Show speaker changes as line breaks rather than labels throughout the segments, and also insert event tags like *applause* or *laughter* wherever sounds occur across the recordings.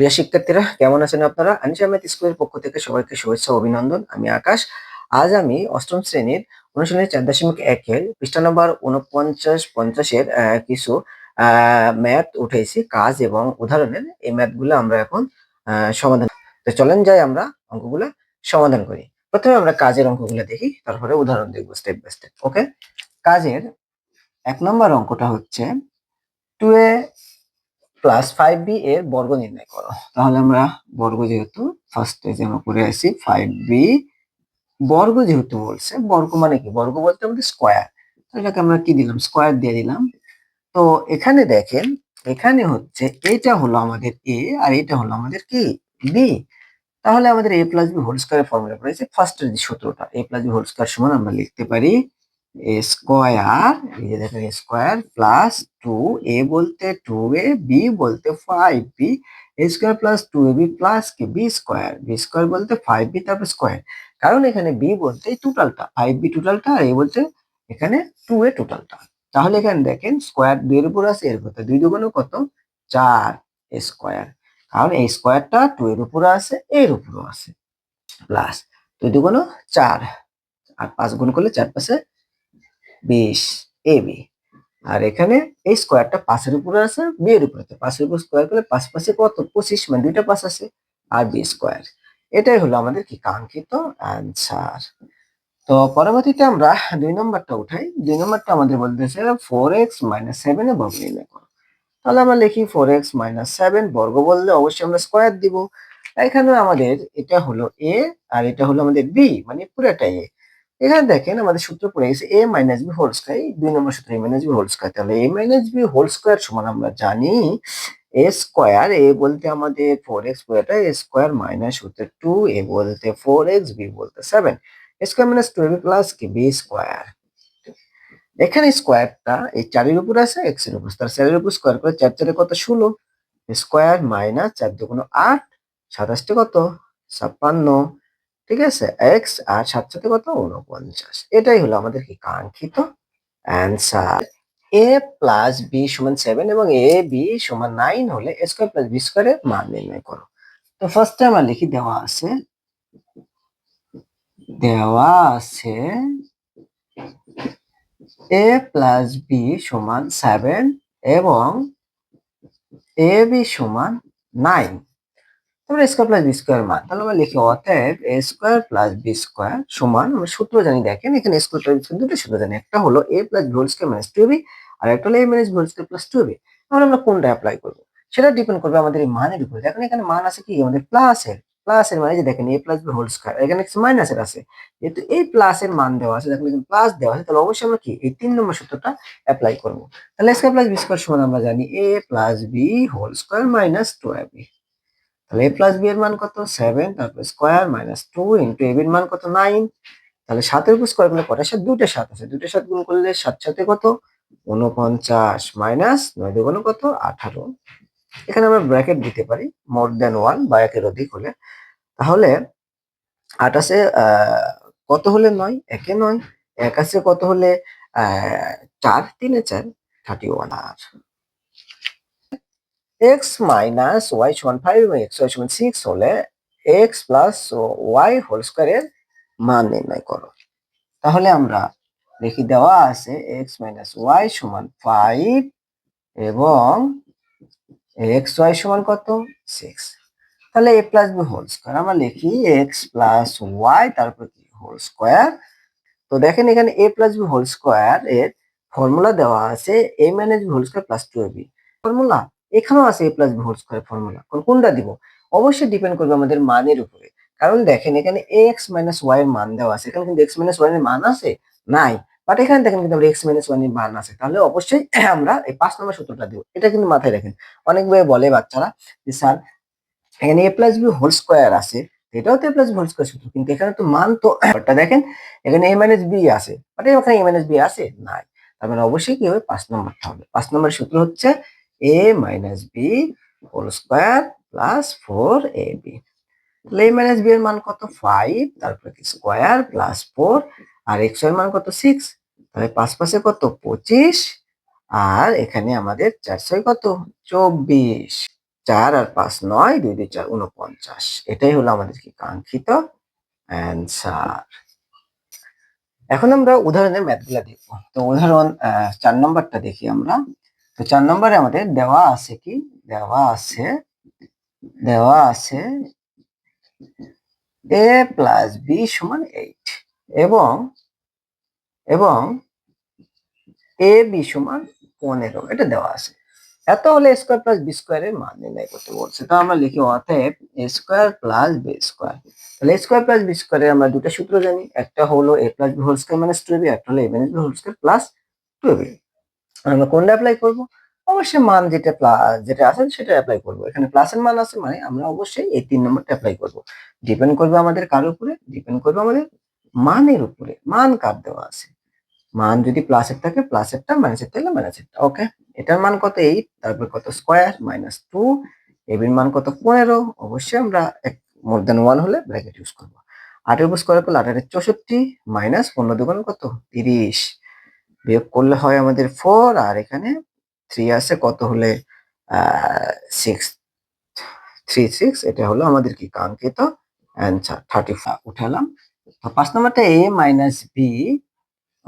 প্রিয় শিক্ষার্থীরা, কেমন আছেন আপনারা? আনিসা স্কুলের পক্ষ থেকে সবাইকে শুভেচ্ছা অভিনন্দন। আমি আকাশ। আজ আমি অষ্টম শ্রেণির অনুশীলনের চার দশমিক একের পৃষ্ঠা নম্বর উনপঞ্চাশ পঞ্চাশের কিছু ম্যাথ উঠেছি, কাজ এবং উদাহরণের। এই ম্যাথগুলো আমরা এখন সমাধান তো চলেন যাই আমরা অঙ্কগুলো সমাধান করি। প্রথমে আমরা কাজের অঙ্কগুলো দেখি, তারপরে উদাহরণ দেখব স্টেপ বাই স্টেপ ওকে কাজের এক নম্বর অঙ্কটা হচ্ছে two A plus five B এর বর্গ নির্ণয় করো। তাহলে আমরা বর্গ যেহেতু ফার্স্ট যে আমরা করে আসি ফাইভ বি বর্গ যেহেতু বলছে, বর্গ মানে কি? বর্গ বলতে আমাদের স্কোয়ার এটাকে আমরা কি দিলাম? স্কোয়ার দিয়ে দিলাম। তো এখানে দেখেন, এখানে হচ্ছে এটা হলো আমাদের এ আর এটা হলো আমাদের কি? বি তাহলে আমাদের A plus B whole square formula পড়েছে ফার্স্টের যে সূত্রটা A plus B whole square সমান আমরা লিখতে পারি এ স্কোয়ার, এই যে দেখেন, স্কোয়ার প্লাস টু এ বলতে টু এ, বি বলতে five B square plus two A, B plus কি? বি স্কোয়ার বি স্কোয়ার বলতে ফাইভ বি তারপর স্কোয়ার। কারণ এখানে বি বলতে টোটালটা ফাইভ বি টোটালটা আর এ বলতে এখানে টু এ টোটালটা তাহলে এখানে দেখেন, স্কোয়ার দুইয়ের উপর আছে, এর কত দুই দুগুণ কত? চার স্কোয়ার। কারণ এই স্কোয়ারটা টু এর উপরে আছে, এর উপরেও আছে। প্লাস দুই দুগুণ চার, আর পাঁচ গুণ করলে চার পাশে বিশ এ বি। আর এখানে এই স্কোয়ারটা পাঁচের উপরে আছে, বি এর উপরে পাঁচের উপর স্কোয়ার করলে পাঁচ পাশে কত? পঁচিশ মানে দুইটা পাঁচ আছে। আর বি স্কোয়ার এটাই হলো আমাদের কি কাঙ্ক্ষিত অ্যান্সার তো পরবর্তীতে আমরা দুই নম্বরটা উঠাই। দুই নম্বরটা আমাদের বলতেছে four X minus seven A বর্গ নির্ণয় করো। তাহলে আমরা লিখি ফোর এক্স মাইনাস সেভেন বর্গ বললে অবশ্যই আমরা স্কোয়ার দিব। এখানে আমাদের এটা হলো এ আর এটা হলো আমাদের বি মানে পুরোটা এ এখানে দেখেন আমাদের সূত্র পড়ে গেছে A minus B whole square দুই নম্বর সূত্র A minus B whole square তাহলে A minus B whole square সমান আমরা জানি এ স্কোয়ার এ বলতে আমাদের ফোর এক্স পুরোটা এ স্কোয়ার মাইনাস হতে টু এ বলতে ফোর এক্স বি বলতে seven square minus two B plus কি? বি স্কোয়ার এখানে স্কোয়ারটা এই চারের উপর আছে এক্সের উপর। তার চারের উপর স্কোয়ার করে চার চারে কত? ষোলো। স্কোয়ার মাইনাস চার দুগুণ আট, সাতাশটি কত? ছাপ্পান্ন। ঠিক আছে? এক্স আর সাত সাথে কত? উনপঞ্চাশ এটাই হলো আমাদের কি কাঙ্ক্ষিত অ্যান্সার এ প্লাস বি সমান সেভেন এবং এ বি সমান নাইন হলে এ স্কোয়ার প্লাস বি স্কোয়ারের মান নির্ণয় করো। তো ফার্স্টে আমরা লিখি, দেওয়া আছে দেওয়া আছে এ প্লাস বি সমান সেভেন এবং এ বি সমান নাইন তারপরে স্কোয়ার প্লাস বি স্কোয়ার মান, তাহলে আমরা লিখি অতএব A square plus B square সমান, আমরা সূত্র জানি, দেখেন এখানে স্কোয়ার প্লাস দুটো সূত্র জানি, একটা হলো A plus whole square minus two B আর একটা হলো A minus whole square plus two B তাহলে আমরা কোনটা অ্যাপ্লাই করব? সেটা ডিপেন্ড করবে আমাদের এই মানের উপরে। দেখেন এখানে মান আছে কি? আমাদের প্লাসের প্লাসের মানে যে দেখেন A plus B whole square এখানে মাইনাসের আছে। যেহেতু এই প্লাসের মান দেওয়া আছে, দেখেন এখানে প্লাস দেওয়া আছে, তাহলে অবশ্যই আমরা কি? এই তিন নম্বর সূত্রটা অ্যাপ্লাই করব। তাহলে স্কোয়ার প্লাস বি স্কোয়ার সমান আমরা জানি A plus B whole square minus two B তাহলে এ প্লাস বি এর মান কত? সেভেন তারপর square minus two into A বির মান কত? নাইন তাহলে সাতের উপর স্কোয়ার করলে কটা? সাত, দুইটা সাত আছে। দুইটা সাত গুণ করলে সাত সাথে কত? উনপঞ্চাশ মাইনাস নয় দুগুণ কত? আঠারো। এখানে আমরা ব্র্যাকেট দিতে পারি মোর দেন ওয়ান বা একের অধিক হলে। তাহলে আট আছে কত হলে নয়? একে নয়। এক কত হলে চার? তিনে চার। থার্টি ওয়ান আর এক্স মাইনাস ওয়াই সমান ফাইভ এবং এক্স ওয়াই সমান সিক্স হলে এক্স প্লাস ওয়াই হোল স্কোয়ারের মান নির্ণয় করো। তাহলে আমরা দেখি দেওয়া আছে এক্স মাইনাস ওয়াই সমান ফাইভ এবং এক্স ওয়াই সমান কত? সিক্স তাহলে A plus B whole square আমরা লিখি এক্স প্লাস ওয়াই তারপর কি? হোল স্কোয়ার তো দেখেন এখানে A plus B whole square এর ফর্মুলা দেওয়া আছে A minus B whole square plus two B formula এখানেও আছে A plus B whole square formula কোনটা দিব? অবশ্যই ডিপেন্ড করবে আমাদের মানের উপরে। কারণ দেখেন, এখানে এক্স মাইনাস ওয়াই এর মান দেওয়া আছে। এখানে কিন্তু এক্স মাইনাস ওয়াই এর মান আছে? নাই। বাট এখানে দেখেন কিন্তু এক্স মাইনাস ওয়ানের মান আছে। তাহলে অবশ্যই *clears throat* আমরা এই পাঁচ নম্বর সূত্রটা দিব। এটা কিন্তু মাথায় রাখেন। অনেক ভাবে বলে বাচ্চারা যে, স্যার, এখানে A plus B whole square আছে। এটাও তো এ প্লাস হোল স্কোয়ার সূত্র। কিন্তু এখানে তো মান তো *clears throat* দেখেন, এখানে এ মাইনাস বি আছে। বাট এখানে এ মাইনাস বি আছে? নাই। তার মানে অবশ্যই কি হবে? পাঁচ নম্বরটা হবে। পাঁচ নম্বর সূত্র হচ্ছে A minus B whole square plus four A B তাহলে এ মাইনাস বি এর মান কত? ফাইভ তারপরে স্কোয়ার প্লাস ফোর আর এক্সের মান কত? সিক্স তাহলে পাঁচ পাশে কত? পঁচিশ। আর এখানে আমাদের চারশো কত? চব্বিশ। চার আর পাঁচ নয়, দুই দুই চার উনপঞ্চাশ এটাই হলো আমাদের কি কাঙ্ক্ষিত অ্যান্সার এখন আমরা উদাহরণের ম্যাথগুলা দেখব। তো উদাহরণ চার নম্বরটা দেখি আমরা। তো চার নম্বরে আমাদের দেওয়া আছে কি? দেওয়া আছে দেওয়া আছে এ প্লাস বি সমান এইট এবং এবং এ বি সমান পনেরো, এটা দেওয়া আছে। এত হলে স্কোয়ার প্লাস বি স্কোয়ারের মান নির্ণয় করতে বলছে। তো আমরা লিখি অতএব স্কোয়ার প্লাস বি স্কোয়ার তাহলে স্কোয়ার প্লাস বি স্কোয়ারের আমরা দুটো সূত্র জানি। একটা হলো A plus B whole square minus two B একটা হলো A minus B whole square plus two B আমরা কোনটা অ্যাপ্লাই করব? অবশ্যই মান যেটা যেটা আছে সেটা অ্যাপ্লাই করব। এখানে প্লাসের মান আছে মানে আমরা অবশ্যই এই তিন নম্বরটা অ্যাপ্লাই করব। ডিপেন্ড করবে আমাদের কার উপরে? ডিপেন্ড করবে আমাদের মানের উপরে। মান কার দেওয়া আছে? মান যদি প্লাসের থাকে প্লাসেরটা মাইনাসের থাকলে মাইনাসেরটা ওকে এটার মান কত এইট তারপর কত স্কোয়ার মাইনাস টু এবির মান কত পনেরো? অবশ্যই আমরা এক মোর দেন ওয়ান হলে ব্র্যাকেট ইউজ করব। আটের উপর স্কোয়ার করলে আটের চৌষট্টি? মাইনাস পনেরো দুগুণ কত? তিরিশ। বিয়োগ করলে হয় আমাদের ফোর আর এখানে থ্রি আছে, কত হলে সিক্স থ্রি সিক্স এটা হলো আমাদের কি কাঙ্ক্ষিত অ্যান্সার থার্টি ফাইভ উঠালাম। তো পাঁচ নম্বরটা A minus B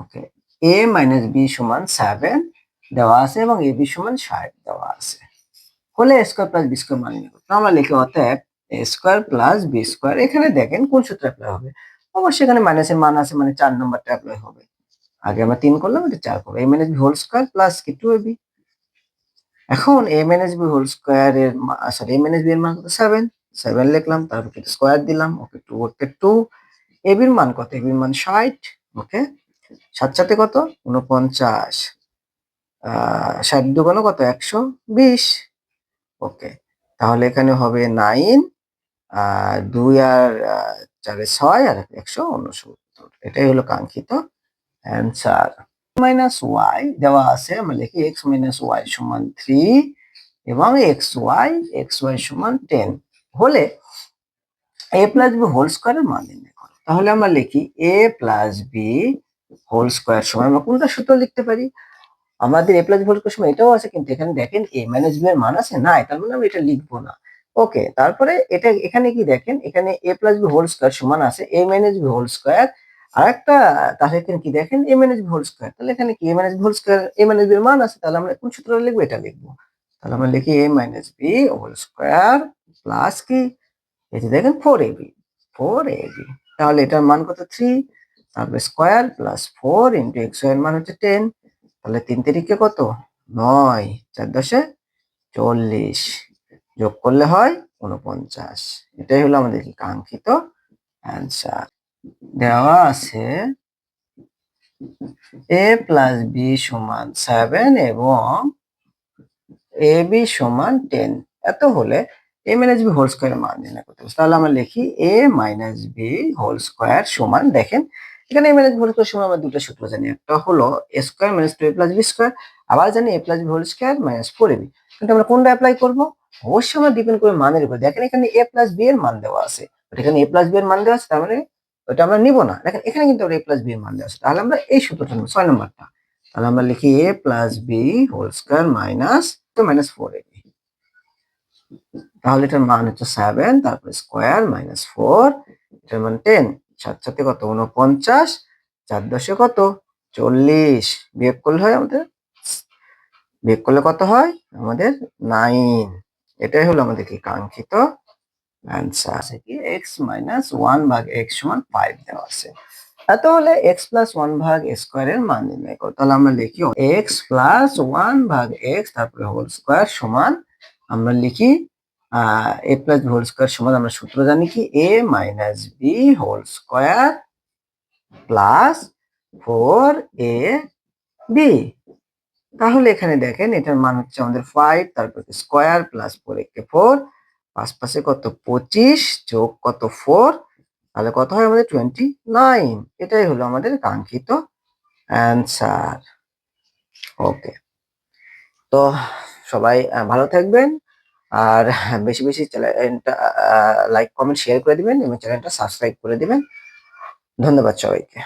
okay A minus B সমান সেভেন দেওয়া আছে এবং এ বি সমান ষাট দেওয়া আছে। হলে স্কোয়ার প্লাস বি স্কোয়ার মান তো আমরা লিখি অতএব স্কোয়ার প্লাস বি স্কোয়ার এখানে দেখেন কোন সূত্র অ্যাপ্লাই হবে? অবশ্যই এখানে মাইনাসের মান আছে মানে চার নম্বরটা অ্যাপ্লাই হবে। আগে আমরা তিন করলাম, এটা চার করব A minus B whole square plus কি? টু বি এখন A minus B whole square এর সরি এ মাইনাস বি এর মান কত? সেভেন সেভেন লিখলাম, তারপর স্কোয়ার দিলাম ওকে টু ওকে টু এ বির মান কত? এ বির মান ষাট ওকে সাত সাথে কত? উনপঞ্চাশ ষাট দুগুণ কত? একশো বিশ ওকে তাহলে এখানে হবে নাইন আর দুই আর চারে ছয়, আর একশো উনসত্তর এটাই হলো কাঙ্ক্ষিত অ্যান্সার মাইনাস ওয়াই দেওয়া আছে, আমরা লিখি এক্স মাইনাস ওয়াই সমান থ্রি এবং এক্স ওয়াই এক্স ওয়াই সমান টেন হলে এ প্লাস বি হোল স্কোয়ারের মান নির্ণয় করো। তাহলে আমরা লিখি a plus b whole square সমান, আমরা কোনটা সূত্র লিখতে পারি? আমাদের a plus b whole square সমান এটাও আছে, কিন্তু এখানে দেখেন এ মাইনাস বি এর মান আছে? না তার মানে আমরা এটা লিখব না। ওকে তারপরে এটা, এখানে কি দেখেন, এখানে a plus b whole square সমান আছে a minus b whole square আর একটা তাহলে কি দেখেন? A minus b whole square তাহলে এখানে কি? A minus b whole square a minus b এর মান আছে, তাহলে আমরা কোন সূত্র লিখব? এটা লিখব। তাহলে আমরা লিখি a minus b whole square plus কি? যে দেখেন four a b four a b তাহলে এটার মান কত? থ্রি তারপরে স্কোয়ার প্লাস ফোর ইন্টু এক্সের মান হচ্ছে টেন তাহলে তিন তারিখে কত? নয়। চার দশে চল্লিশ। যোগ করলে হয় উনপঞ্চাশ এটাই হলো আমাদের কাঙ্ক্ষিত অ্যান্সার দেওয়া আছে এ প্লাস বি সমান সেভেন এবং এ বি সমান টেন এত হলে a minus b whole square মান নির্ণয় করতে হবে। তাহলে আমরা লিখি a minus b whole square সমান, দেখেন এখানে a minus b whole square সমান আমরা দুটো সূত্র জানি। একটা হলো a square minus two a plus b square আবার জানি a plus b whole square minus four a b কিন্তু আমরা কোনটা অ্যাপ্লাই করব? অবশ্যই আমরা ডিপেন্ড করবে মানের উপর। দেখেন এখানে এ প্লাস বি এর মান দেওয়া আছে। এখানে এ প্লাস বি এর মান দেওয়া আছে, তার মানে ওটা আমরা নিব না। দেখেন, এখানে কিন্তু এ প্লাস বি এর মান দেওয়া আছে। তাহলে আমরা এই সূত্রটা নেব, ছয় নম্বরটা। তাহলে আমরা লিখি a plus b whole square minus তো মাইনাস ফোর এ বি তাহলে এটার মান হচ্ছে সেভেন তারপর স্কোয়ার মাইনাস ফোর এটার মান টেন সাত সাথে কত? উনপঞ্চাশ চার দশে কত? চল্লিশ। বিয়োগ করলে হয় আমাদের? বিয়োগ করলে কত হয়? আমাদের নাইন এটাই হলো আমাদের কি কাঙ্ক্ষিত অ্যান্সার আছে কি? এক্স মাইনাস ওয়ান ভাগ এক্স সমান ফাইভ দেওয়া আছে। এত হলে এক্স প্লাস ওয়ান ভাগ স্কোয়ারের মান নির্ণয় করো। তাহলে আমরা লিখি এক্স প্লাস ওয়ান ভাগ এক্স তারপরে হোল স্কোয়ার সমান আমরা লিখি এ প্লাস হোল স্কোয়ার সমান আমরা সূত্র জানি কি? A minus b whole square plus four a b তাহলে এখানে দেখেন এটার মান হচ্ছে আমাদের ফাইভ তারপর স্কোয়ার প্লাস ফোর একে ফোর পাঁচ পাশে কত পঁচিশ যোগ কত ফোর তাহলে কত হয় আমাদের টোয়েন্টি নাইন এটাই হলো আমাদের কাঙ্ক্ষিত অ্যান্সার ওকে তো সবাই ভালো থাকবেন আর বেশি বেশি চ্যানেলটা লাইক কমেন্ট শেয়ার করে দিবেন এবং চ্যানেলটা সাবস্ক্রাইব করে দিবেন। ধন্যবাদ সবাইকে।